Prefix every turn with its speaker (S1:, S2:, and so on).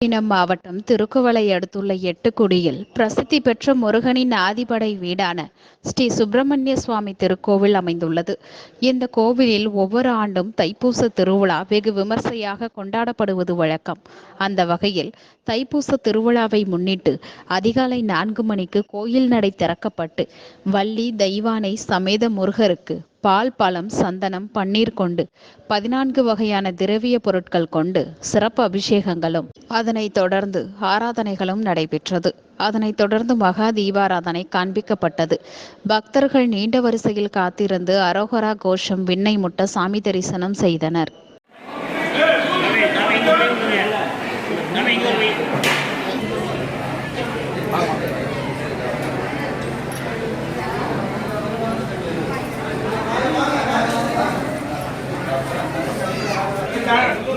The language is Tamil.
S1: நாகப்பட்டினம் மாவட்டம் திருக்குவளை அடுத்துள்ள எட்டுக்குடியில் பிரசித்தி பெற்ற முருகனின் ஆதிபடை வீடான ஸ்ரீ சுப்பிரமணிய சுவாமி திருக்கோவில் அமைந்துள்ளது. இந்த கோவிலில் ஒவ்வொரு ஆண்டும் தைப்பூச திருவிழா வெகு விமர்சையாக கொண்டாடப்படுவது வழக்கம். அந்த வகையில் தைப்பூச திருவிழாவை முன்னிட்டு அதிகாலை நான்கு மணிக்கு கோயில் நடை திறக்கப்பட்டு வள்ளி தெய்வானை சமேத முருகருக்கு பால் பழம் சந்தனம் பன்னீர் கொண்டு பதினான்கு வகையான திரவிய பொருட்கள் கொண்டு சிறப்பு அபிஷேகங்களும் அதனைத் தொடர்ந்து ஆராதனைகளும் நடைபெற்றது. அதனைத் தொடர்ந்து மகா தீபாராதனை காண்பிக்கப்பட்டது. பக்தர்கள் நீண்ட வரிசையில் காத்திருந்து அரோகரா கோஷம் விண்ணை முட்ட சாமி தரிசனம் செய்தனர்.
S2: Yeah.